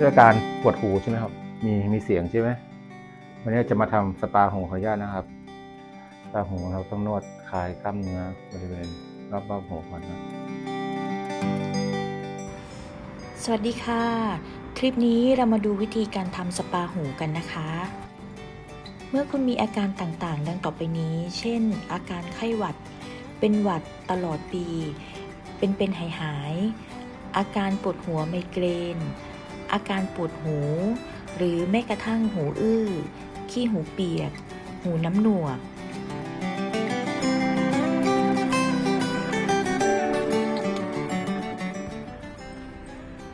ด้วยการปวดหูใช่ไหมครับ มีมีเสียงใช่ไหมวันนี้จะมาทำสปาหูขออนุญาตนะครับสปาหูเราต้องนวดคลายกล้ามเนื้อบริเวณรอบๆหูก่อนนะสวัสดีค่ะ คลิปนี้เรามาดูวิธีการทำสปาหูกันนะคะ เมื่อคุณมีอาการต่างๆ ดังต่อไปนี้ เช่น อาการไข้หวัด เป็นหวัดตลอดปี เป็นเป็นหายหายอาการปวดหัวไมเกรน อาการปวดหู หรือแม้กระทั่งหูอื้อ ขี้หูเปียก หูน้ำหนวก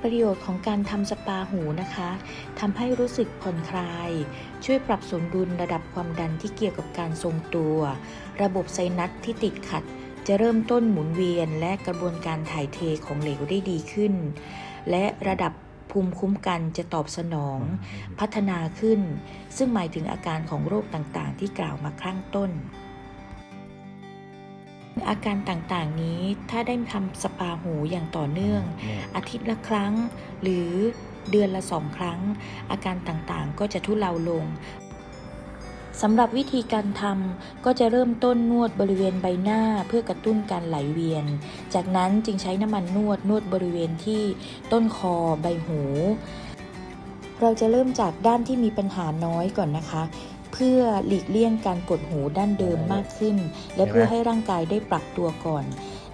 ประโยชน์ของการทำสปาหูนะคะทำให้รู้สึกผ่อนคลาย ช่วยปรับสมดุลระดับความดันที่เกี่ยวกับการทรงตัว ระบบไซนัสที่ติดขัดจะเริ่มต้นหมุนเวียนและกระบวนการถ่ายเทของเหลวได้ดีขึ้น และระดับ ภูมิคุ้มกันจะตอบสนองพัฒนาขึ้น ซึ่งหมายถึงอาการของโรคต่างๆ ที่กล่าวมาข้างต้น อาการต่างๆนี้ถ้าได้ทำสปาหูอย่างต่อเนื่อง อาทิตย์ละครั้งหรือเดือนละสองครั้ง อาการต่างๆก็จะทุเลาลง สำหรับวิธีการทำก็จะเริ่มต้นนวดบริเวณใบหน้าเพื่อกระตุ้นการไหลเวียน จากนั้นจึงใช้น้ำมันนวดนวดบริเวณที่ต้นคอใบหู เราจะเริ่มจากด้านที่มีปัญหาน้อยก่อนนะคะ เพื่อหลีกเลี่ยงการปวดหูด้านเดิมมากขึ้น และเพื่อให้ร่างกายได้ปรับตัวก่อน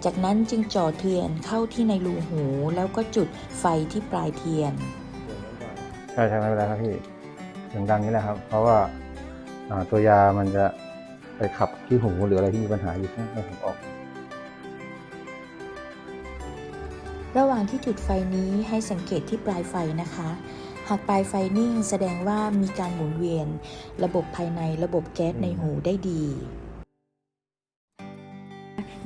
จากนั้นจึงจ่อเทียนเข้าที่ในรูหู แล้วก็จุดไฟที่ปลายเทียน ใช่ใช่ไม่เป็นไรครับพี่เสียงดังนี่แหละครับ เพราะว่า ตัวยามันจะไปขับที่หูหรืออะไรที่มีปัญหาอยู่ข้างในหูออก ระหว่างที่จุดไฟนี้ให้สังเกตที่ปลายไฟนะคะ หากปลายไฟนิ่งแสดงว่ามีการหมุนเวียน ระบบภายในระบบแก๊สในหูได้ดี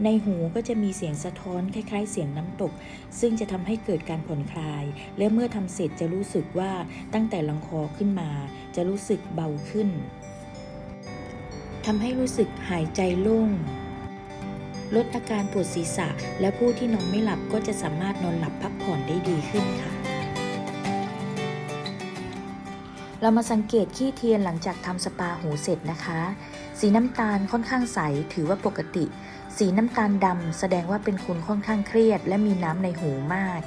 ในหูก็จะมีเสียงสะท้อนคล้ายๆ เสียงน้ำตก ซึ่งจะทำให้เกิดการผ่อนคลาย และเมื่อทำเสร็จจะรู้สึกว่าตั้งแต่ลำคอขึ้นมา จะรู้สึกเบาขึ้น ทำให้รู้สึกหายใจโล่ง ลดอาการปวดศีรษะ และผู้ที่นอนไม่หลับก็จะสามารถนอนหลับพักผ่อนได้ดีขึ้นค่ะ เรามาสังเกตขี้เทียนหลังจากทำสปาหูเสร็จนะคะ สีน้ำตาลค่อนข้างใสถือว่าปกติสีน้ำตาลดำแสดงว่าเป็นคนค่อนข้างเครียด และมีน้ำในหูมาก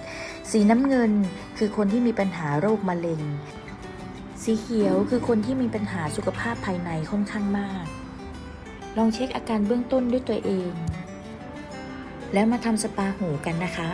สีน้ำเงินคือคนที่มีปัญหาโรคมะเร็ง สีเขียวคือคนที่มีปัญหาสุขภาพภายในค่อนข้างมาก ลองเช็คอาการเบื้องต้นด้วยตัวเอง แล้วมาทำสปาหูกันนะคะ